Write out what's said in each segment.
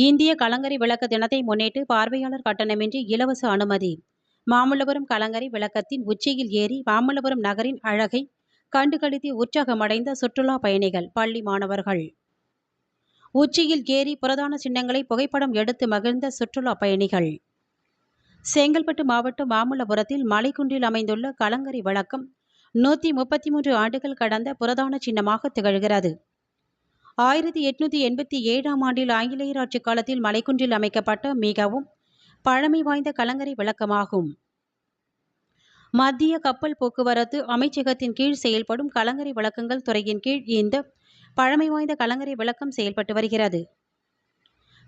இந்திய கலங்கரை விளக்க தினத்தை முன்னிட்டு பார்வையாளர் கட்டணமின்றி இலவச அனுமதி. மாமல்லபுரம் கலங்கரை விளக்கத்தின் உச்சியில் ஏறி மாமல்லபுரம் நகரின் அழகை கண்டுகளித்து உற்சாகமடைந்த சுற்றுலா பயணிகள் பள்ளி மாணவர்கள். உச்சியில் ஏறி புரதான சின்னங்களை புகைப்படம் எடுத்து மகிழ்ந்த சுற்றுலா பயணிகள். செங்கல்பட்டு மாவட்டம் மாமல்லபுரத்தில் மலைக்குன்றில் அமைந்துள்ள கலங்கரை விளக்கம் நூற்றி முப்பத்தி மூன்று ஆண்டுகள் கடந்த புரதான சின்னமாக திகழ்கிறது. ஆயிரத்தி எட்நூத்தி எண்பத்தி ஏழாம் ஆண்டில் ஆங்கிலேயர் ஆட்சி காலத்தில் மலைக்குன்றில் அமைக்கப்பட்ட மிகவும் பழமை வாய்ந்த கலங்கரை விளக்கமாகும். மத்திய கப்பல் போக்குவரத்து அமைச்சகத்தின் கீழ் செயல்படும் கலங்கரை விளக்கங்கள் துறையின் கீழ் இந்த பழமை வாய்ந்த கலங்கரை விளக்கம் செயல்பட்டு வருகிறது.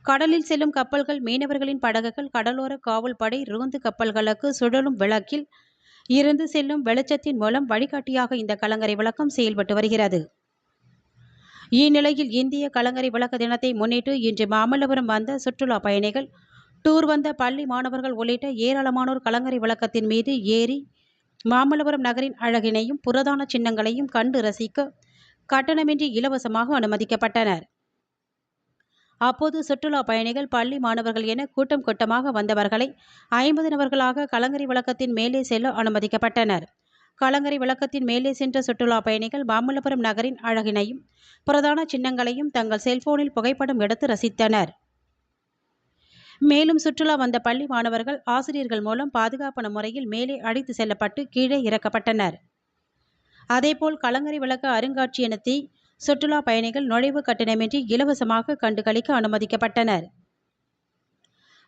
கடலில் செல்லும் கப்பல்கள் மீனவர்களின் படகுகள் கடலோர காவல் படை ரோந்து கப்பல்களுக்கு சுழலும் விளக்கில் இருந்து செல்லும் வெளிச்சத்தின் மூலம் வழிகாட்டியாக இந்த கலங்கரை விளக்கம் செயல்பட்டு வருகிறது. இந்நிலையில் இந்திய கலங்கரை விளக்க தினத்தை முன்னிட்டு இன்று மாமல்லபுரம் வந்த சுற்றுலா பயணிகள் டூர் வந்த பள்ளி மாணவர்கள் உள்ளிட்ட ஏராளமானோர் கலங்கரை விளக்கத்தின் மீது ஏறி மாமல்லபுரம் நகரின் அழகினையும் புரதான சின்னங்களையும் கண்டு ரசிக்க கட்டணமின்றி இலவசமாக அனுமதிக்கப்பட்டனர். அப்போது சுற்றுலா பயணிகள் பள்ளி மாணவர்கள் என கூட்டம் கூட்டமாக வந்தவர்களை ஐம்பது நபர்களாக கலங்கரை விளக்கத்தின் மேலே செல்ல அனுமதிக்கப்பட்டனர். கலங்கரை விளக்கத்தின் மேலே சென்ற சுற்றுலா பயணிகள் மாமல்லபுரம் நகரின் அழகினையும் பிரதான சின்னங்களையும் தங்கள் செல்போனில் புகைப்படம் எடுத்து ரசித்தனர். மேலும் சுற்றுலா வந்த பள்ளி மாணவர்கள் ஆசிரியர்கள் மூலம் பாதுகாப்பான முறையில் மேலே அழைத்து செல்லப்பட்டு கீழே இறக்கப்பட்டனர். அதேபோல் கலங்கரை விளக்க அருங்காட்சியகத்தை சுற்றுலா பயணிகள் நுழைவு கட்டணமின்றி இலவசமாக கண்டுகளிக்க அனுமதிக்கப்பட்டனர்.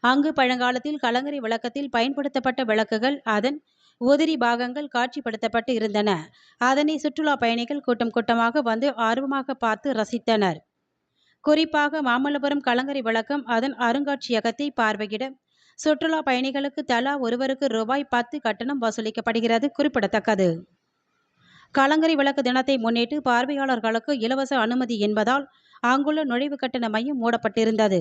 அங்கு பழங்காலத்தில் கலங்கரை விளக்கத்தில் பயன்படுத்தப்பட்ட விளக்குகள் அதன் உதிரி பாகங்கள் காட்சிப்படுத்தப்பட்டு இருந்தன. அதனை சுற்றுலா பயணிகள் கூட்டம் கூட்டமாக வந்து ஆர்வமாக பார்த்து ரசித்தனர். குறிப்பாக மாமல்லபுரம் கலங்கரை விளக்கம் அதன் அருங்காட்சியகத்தை பார்வையிட சுற்றுலா பயணிகளுக்கு தலா ஒருவருக்கு ரூபாய் பத்து கட்டணம் வசூலிக்கப்படுகிறது குறிப்பிடத்தக்கது. கலங்கரை விளக்கு தினத்தை முன்னிட்டு பார்வையாளர்களுக்கு இலவச அனுமதி என்பதால் அங்குள்ள நுழைவு கட்டண மையம் மூடப்பட்டிருந்தது.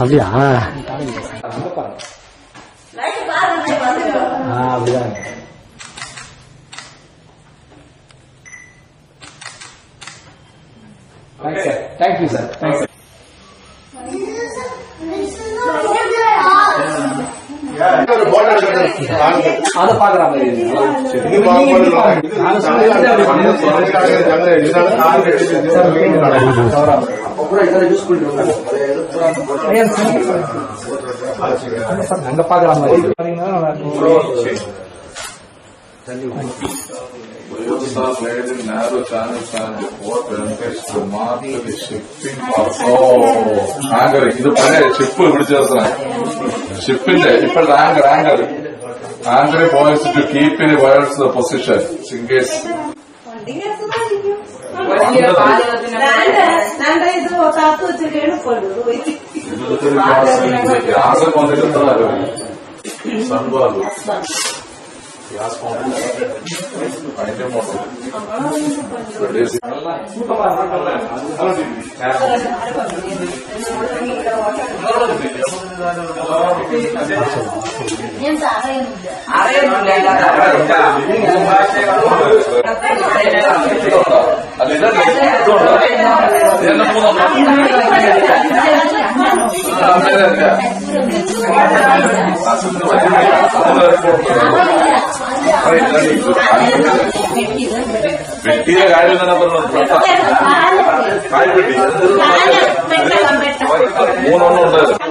அப்படியா ஆ அப்படிதான் தேங்க்யூ சார் தேங்க்யூ அதை பாக்குற மாதிரி அங்க பாக்குற stars laid in narrow channels and the boat rampaged the mark of the shipping parts. ഓ ആങ്കർ ഇത് പഴയ ഷിപ്പ് പിടിച്ചേർത്തതാണ് ഷിപ്പിന്റെ ഇപ്പോഴത്തെ anchor anchor anchor points to keep in worlds the position singers ആകെ വന്നിട്ടുണ്ടാകും സംഭവം Ya, sudah. അങ്ങനെയല്ല വെട്ടിയുടെ കാര്യം തന്നെ പറഞ്ഞു മൂന്നെണ്ണം ഉണ്ടായിരുന്നു